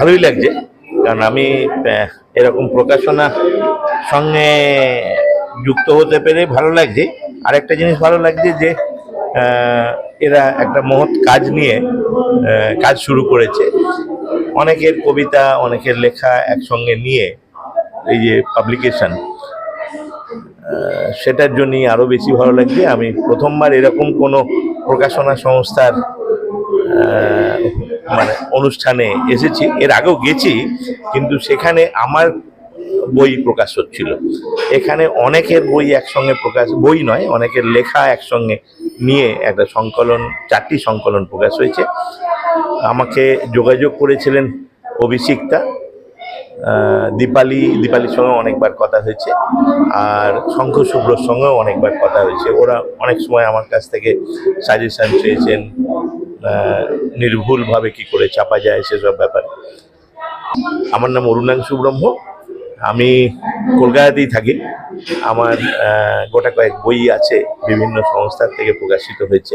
ভালোই লাগছে। কারণ আমি এরকম প্রকাশনা সঙ্গে যুক্ত হতে পেরে ভালো লাগছে। আর একটা জিনিস ভালো লাগছে যে এরা একটা মহৎ কাজ নিয়ে কাজ শুরু করেছে। অনেকের কবিতা, অনেকের লেখা একসঙ্গে নিয়ে, এই যে পাবলিকেশন সেটার জন্যই আরও বেশি ভালো লাগছে। আমি প্রথমবার এরকম কোনো প্রকাশনা সংস্থার মানে অনুষ্ঠানে এসেছি। এর আগেও গেছি, কিন্তু সেখানে আমার বই প্রকাশ হচ্ছিল। এখানে অনেকের বই একসঙ্গে প্রকাশ, বই নয়, অনেকের লেখা একসঙ্গে নিয়ে একটা সংকলন, চারটি সংকলন প্রকাশ হয়েছে। আমাকে যোগাযোগ করেছিলেন অভিষিক্তা। দীপালি, দীপালির সঙ্গে অনেকবার কথা হয়েছে, আর শঙ্খ শুভ্রর সঙ্গেও অনেকবার কথা হয়েছে। ওরা অনেক সময় আমার কাছ থেকে সাজেশান চেয়েছেন নির্ভুলভাবে কি করে চাপা যায় সেসব ব্যাপারে। আমার নাম অরুণাংশু ব্রহ্ম। আমি কলকাতাতেই থাকি। আমার গোটা কয়েক বই আছে, বিভিন্ন সংস্থার থেকে প্রকাশিত হয়েছে।